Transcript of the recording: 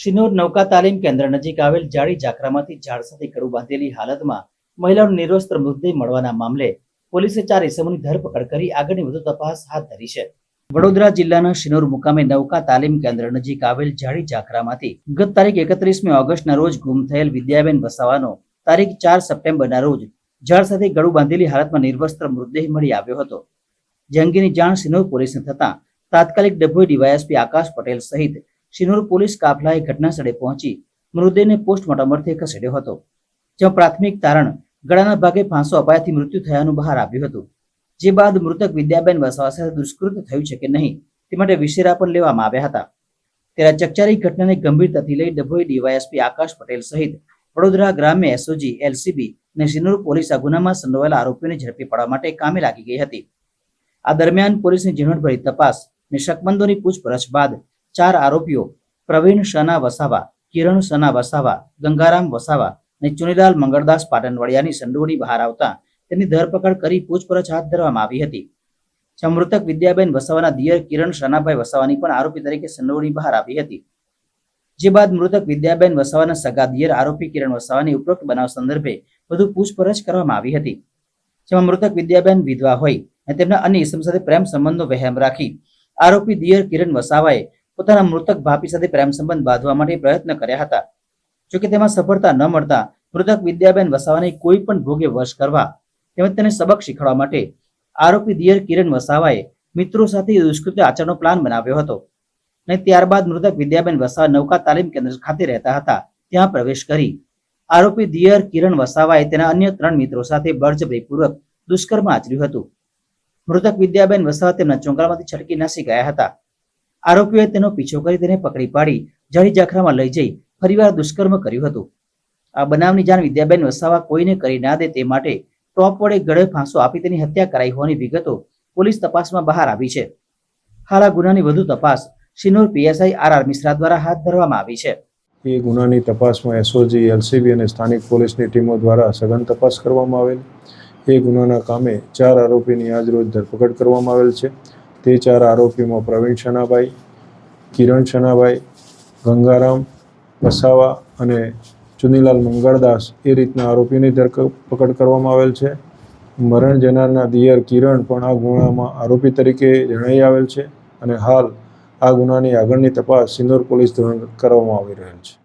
શિનોર નૌકા તાલીમ કેન્દ્ર નજીક આવેલ જાડી ઝાકરામાંથી ઝાડ સાથે કડું બાંધેલી હાલતમાં મહિલાનો નિરોસ્ત્ર મૃતદેહ મળવાના મામલે પોલીસે ચાર ઇસમોની ધરપકડ કરી આગળની વધુ તપાસ હાથ ધરી છે. વડોદરા જિલ્લાના શિનોર મુકામે નૌકા તાલીમ કેન્દ્ર નજીક આવેલ જાડી ઝાકરામાંથી ગત તારીખ એકત્રીસમી ઓગસ્ટના રોજ ગુમ થયેલ વિદ્યાબેન વસાવાનો તારીખ ચાર સપ્ટેમ્બરના રોજ ઝાડ સાથે ગળું બાંધેલી હાલતમાં નિર્વસ્ત્ર મૃતદેહ મળી આવ્યો હતો. જે અંગેની જાણ શિનોર પોલીસને થતાં તાત્કાલિક ડભોઈ ડીવાયએસપી આકાશ પટેલ સહિત શિનોર પોલીસ કાફલાએ ઘટનાસ્થળે પહોંચી મૃતદેહને પોસ્ટમોર્ટમ અર્થે ખસેડ્યો હતો, જ્યાં પ્રાથમિક તારણ ગળાના ભાગે ફાંસો અપાયાથી મૃત્યુ થયાનું બહાર આવ્યું હતું. જે બાદ મૃતક વિદ્યાબેન વસાવા સાથે દુષ્કૃત થયું છે કે નહીં, તે માટે વિશેરા પણ લેવામાં આવ્યા હતા. ત્યારે ચકચારી ઘટનાને ગંભીરતાથી લઈ ડભોઈ ડીવાયએસપી આકાશ પટેલ સહિત વડોદરા ગ્રામ્ય એસઓજી, એલસીબી અને શિનોર પોલીસ આ ગુનામાં સંડોવાયેલા આરોપીઓને ઝડપી પાડવા માટે કામે લાગી ગઈ હતી. આ દરમિયાન પોલીસની ઝીણવટભરી તપાસ અને શકમંદોની પૂછપરછ બાદ ચાર આરોપીઓ, પ્રવીણ શના વસાવા, કિરણ શના વસાવા, ગંગારામ વસાવા અને ચુનીલાલ મંગળદાસ પાટણવાડિયાની સંડોવણી બહાર આવતા તેની ધરપકડ કરી પૂછપરછ હાથ ધરવામાં આવી હતી. મૃતક વિદ્યાબેન વસાવાના દિયર કિરણ શનાભાઈ વસાવાની પણ આરોપી તરીકે સંડોવણી બહાર આવી હતી. જે બાદ મૃતક વિદ્યાબેન વસાવાના સગા દિયર આરોપી કિરણ વસાવાની ઉપરોક્ત બનાવ સંદર્ભે વધુ પૂછપરછ કરવામાં આવી હતી. જેમાં મૃતક વિદ્યાબેન વિધવા હોય અને તેમના અન્ય ઇસમ સાથે પ્રેમ સંબંધનો વહેમ રાખી આરોપી દિયર કિરણ વસાવાએ પોતાના મૃતક ભાપી સાથે પ્રેમ સંબંધ બાંધવા માટે પ્રયત્ન કર્યા હતા. જોકે તેમાં સફળતા ન મળતા મૃતક વિદ્યાબેન વસાવાને કોઈ પણ ભોગે વશ કરવા તેમજ તેને સબક શીખવા માટે આરોપી દિયર કિરણ વસાવાએ મિત્રો સાથે દુષ્કૃત્ય આચરણનો પ્લાન બનાવ્યો હતો અને ત્યારબાદ મૃતક વિદ્યાબેન વસાવા નૌકા તાલીમ કેન્દ્ર ખાતે રહેતા હતા. ત્યાં પ્રવેશ કરી આરોપી દિયર કિરણ વસાવાએ તેના અન્ય ત્રણ મિત્રો સાથે બળજબરીપૂર્વક દુષ્કર્મ આચર્યું હતું. મૃતક વિદ્યાબેન વસાવા તેમના ચોંગાળમાંથી છટકી નાસી ગયા હતા. આરોપીઓએ તેનો પીછો કરી તેને પકડી પાડી, જળી જાખરામાં લઈ જઈ, ફરીવાર દુષ્કર્મ કર્યું હતું. આ બનાવની જાણ વિદ્યાબેન વસાવા કોઈને કરી ના દે તે માટે ટોપ વડે ગળે ફાંસો આપી તેની હત્યા કરાઈ હોવાની વિગતો પોલીસ તપાસમાં બહાર આવી છે. હાલ આ ગુનાની વધુ તપાસ Shinor PSI R R Mishra દ્વારા હાથ ધરવામાં આવી છે. એ ગુનાની તપાસમાં એસઓજી, એલસીબી અને સ્થાનિક પોલીસની ટીમો દ્વારા સઘન તપાસ કરવામાં આવેલ. એ ગુનાના કામે ચાર આરોપીની આજરોજ ધરપકડ કરવામાં આવેલ છે. તે ચાર આરોપીમાં પ્રવીણ શનાભાઈ કિરણ શનાભાઈ ગંગારામ, વસાવા અને ચુનીલાલ મંગળદાસ એ રીતના આરોપીની ધરપકડ કરવામાં આવેલ છે. મરણ જનારના દિયર કિરણ પણ આ ગુનામાં આરોપી તરીકે જણાઈ આવેલ છે અને હાલ આ ગુનાની આગળની તપાસ સિંદોર પોલીસ દ્વારા કરવામાં આવી રહેલ છે.